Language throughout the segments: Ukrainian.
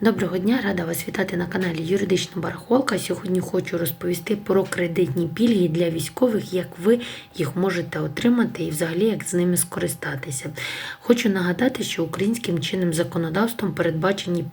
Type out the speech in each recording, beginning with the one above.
Доброго дня, рада вас вітати на каналі Юридична Барахолка. Сьогодні хочу розповісти про кредитні пільги для військових, як ви їх можете отримати і взагалі як з ними скористатися. Хочу нагадати, що українським чинним законодавством передбачені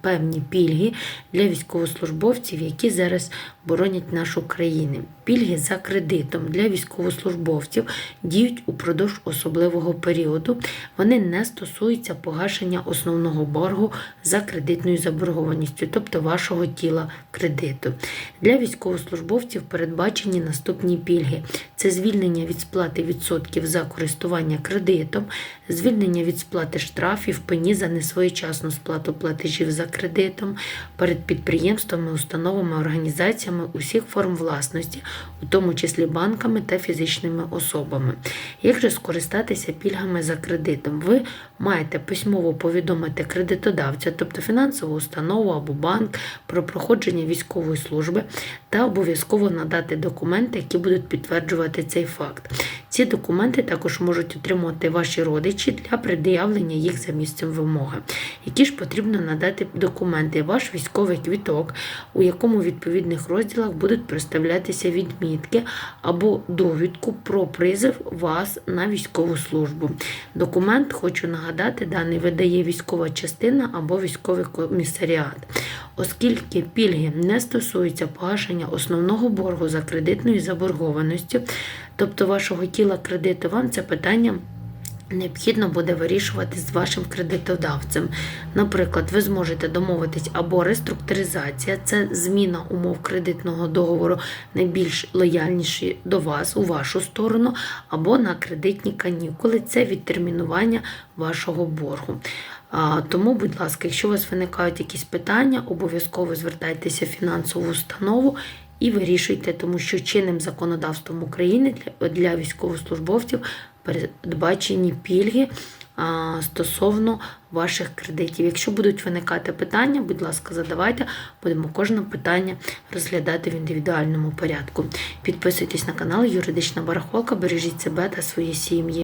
певні пільги для військовослужбовців, які зараз боронять нашу країну. Пільги за кредитом для військовослужбовців діють упродовж особливого періоду. Вони не стосуються погашення основного боргу за кредитною заборгованістю, тобто вашого тіла кредиту. Для військовослужбовців передбачені наступні пільги: це звільнення від сплати відсотків за користування кредитом, звільнення від сплати штрафів, пені за несвоєчасну сплату платежів за кредитом перед підприємствами, установами, організаціями усіх форм власності, у тому числі банками та фізичними особами. Як же скористатися пільгами за кредитом? Ви маєте письмово повідомити кредитодавця, тобто фінансову установу або банк, про проходження військової служби та обов'язково надати документи, які будуть підтверджувати цей факт. Ці документи також можуть отримувати ваші родичі для пред'явлення їх за місцем вимоги. Які ж потрібно надати документи? Ваш військовий квіток, у якому в відповідних розділах будуть представлятися відмітки або довідку про призив вас на військову службу. Документ, хочу нагадати, даний видає військова частина або військовий комісаріат. Оскільки пільги не стосуються погашення основного боргу за кредитною заборгованості, тобто вашого тіла кредиту, вам це питання необхідно буде вирішувати з вашим кредитодавцем. Наприклад, ви зможете домовитись або реструктуризація, це зміна умов кредитного договору найбільш лояльніші до вас у вашу сторону, або на кредитні канікули, це відтермінування вашого боргу. Тому, будь ласка, якщо у вас виникають якісь питання, обов'язково звертайтеся в фінансову установу і вирішуйте, тому що чинним законодавством України для, військовослужбовців передбачені пільги стосовно ваших кредитів. Якщо будуть виникати питання, будь ласка, задавайте, будемо кожне питання розглядати в індивідуальному порядку. Підписуйтесь на канал Юридична Барахолка, бережіть себе та свої сім'ї.